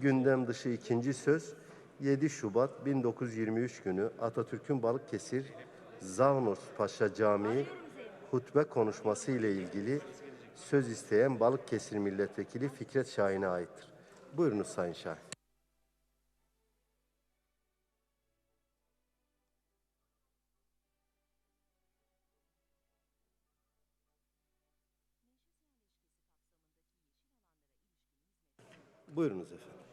Gündem dışı ikinci söz 7 Şubat 1923 günü Atatürk'ün Balıkesir Zağnos Paşa Camii hutbe konuşması ile ilgili söz isteyen Balıkesir Milletvekili Fikret Şahin'e aittir. Buyurunuz Sayın Şahin. Buyurunuz efendim.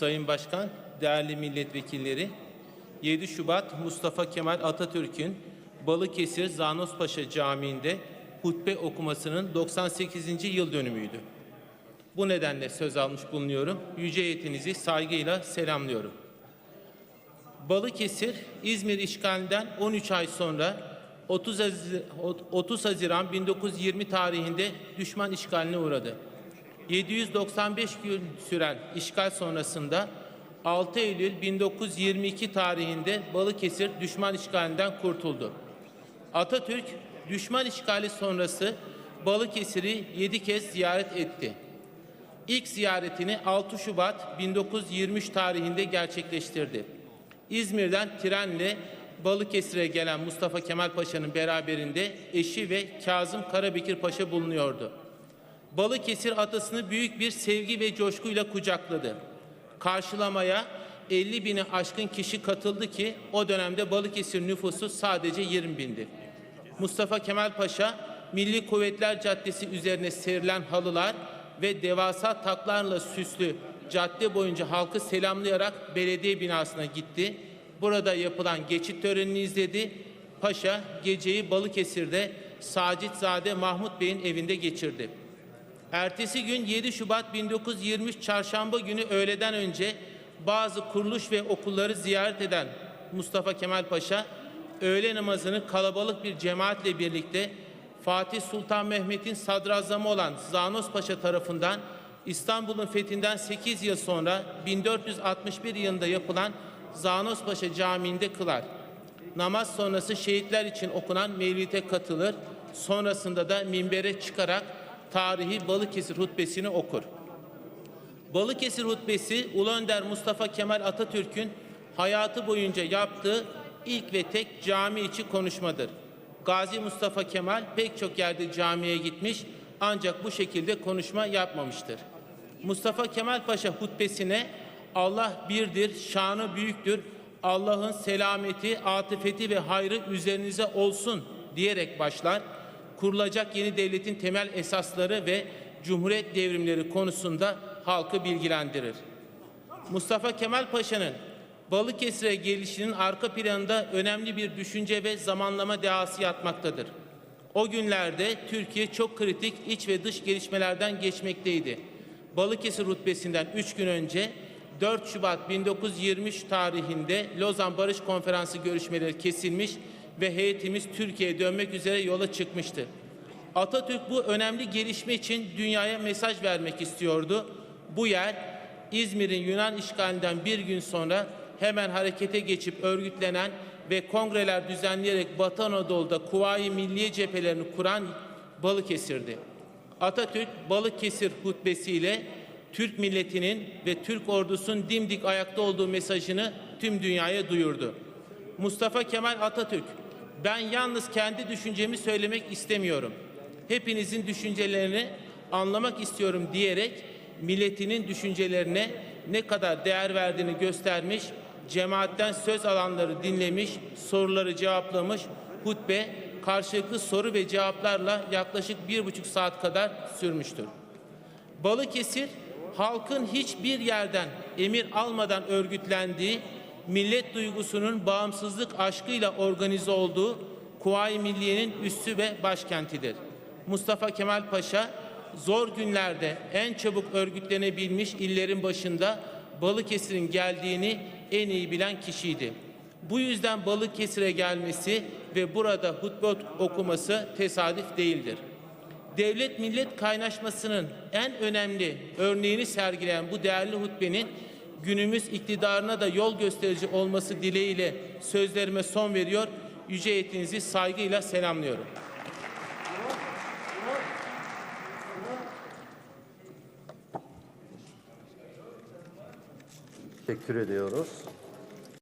Sayın Başkan, değerli milletvekilleri, 7 Şubat Mustafa Kemal Atatürk'ün Balıkesir Zanospaşa Camii'nde hutbe okumasının 98. yıl dönümüydü. Bu nedenle söz almış bulunuyorum. Yüce heyetinizi saygıyla selamlıyorum. Balıkesir, İzmir işgalinden 13 ay sonra 30, Hazi- 30 Haziran 1920 tarihinde düşman işgaline uğradı. 795 gün süren işgal sonrasında 6 Eylül 1922 tarihinde Balıkesir düşman işgalinden kurtuldu. Atatürk düşman işgali sonrası Balıkesir'i 7 kez ziyaret etti. İlk ziyaretini 6 Şubat 1923 tarihinde gerçekleştirdi. İzmir'den trenle Balıkesir'e gelen Mustafa Kemal Paşa'nın beraberinde eşi ve Kazım Karabekir Paşa bulunuyordu. Balıkesir atasını büyük bir sevgi ve coşkuyla kucakladı. Karşılamaya 50 bini aşkın kişi katıldı ki o dönemde Balıkesir nüfusu sadece 20 bindi. Mustafa Kemal Paşa Milli Kuvvetler Caddesi üzerine serilen halılar ve devasa taklarla süslü cadde boyunca halkı selamlayarak belediye binasına gitti. Burada yapılan geçit törenini izledi. Paşa geceyi Balıkesir'de Sacitzade Mahmut Bey'in evinde geçirdi. Ertesi gün 7 Şubat 1923 Çarşamba günü öğleden önce bazı kuruluş ve okulları ziyaret eden Mustafa Kemal Paşa öğle namazını kalabalık bir cemaatle birlikte Fatih Sultan Mehmet'in sadrazamı olan Zanos Paşa tarafından İstanbul'un fethinden 8 yıl sonra 1461 yılında yapılan Zanos Paşa Camii'nde kılar. Namaz sonrası şehitler için okunan mevlite katılır. Sonrasında da minbere çıkarak tarihi Balıkesir hutbesini okur. Balıkesir hutbesi Ulu Önder Mustafa Kemal Atatürk'ün hayatı boyunca yaptığı ilk ve tek cami içi konuşmadır. Gazi Mustafa Kemal pek çok yerde camiye gitmiş ancak bu şekilde konuşma yapmamıştır. Mustafa Kemal Paşa hutbesine Allah birdir, şanı büyüktür, Allah'ın selameti, atıfeti ve hayrı üzerinize olsun diyerek başlar. Kurulacak yeni devletin temel esasları ve cumhuriyet devrimleri konusunda halkı bilgilendirir. Mustafa Kemal Paşa'nın Balıkesir'e gelişinin arka planında önemli bir düşünce ve zamanlama dehası yatmaktadır. O günlerde Türkiye çok kritik iç ve dış gelişmelerden geçmekteydi. Balıkesir rutbesinden 3 gün önce 4 Şubat 1923 tarihinde Lozan Barış Konferansı görüşmeleri kesilmiş ve heyetimiz Türkiye'ye dönmek üzere yola çıkmıştı. Atatürk bu önemli gelişme için dünyaya mesaj vermek istiyordu. Bu yer İzmir'in Yunan işgalinden bir gün sonra hemen harekete geçip örgütlenen ve kongreler düzenleyerek Batı Anadolu'da Kuvayi Milliye cephelerini kuran Balıkesir'di. Atatürk Balıkesir hutbesiyle Türk milletinin ve Türk ordusunun dimdik ayakta olduğu mesajını tüm dünyaya duyurdu. Mustafa Kemal Atatürk, ben yalnız kendi düşüncemi söylemek istemiyorum. Hepinizin düşüncelerini anlamak istiyorum diyerek milletinin düşüncelerine ne kadar değer verdiğini göstermiş, cemaatten söz alanları dinlemiş, soruları cevaplamış, hutbe karşılıklı soru ve cevaplarla yaklaşık bir buçuk saat kadar sürmüştür. Balıkesir halkın hiçbir yerden emir almadan örgütlendiği, millet duygusunun bağımsızlık aşkıyla organize olduğu Kuvayi Milliye'nin üssü ve başkentidir. Mustafa Kemal Paşa zor günlerde en çabuk örgütlenebilmiş illerin başında Balıkesir'in geldiğini en iyi bilen kişiydi. Bu yüzden Balıkesir'e gelmesi ve burada hutbe okuması tesadüf değildir devlet millet kaynaşmasının en önemli örneğini sergileyen bu değerli hutbenin günümüz iktidarına da yol gösterici olması dileğiyle sözlerime son veriyor. Yüce heyetinizi saygıyla selamlıyorum. Teşekkür ediyoruz.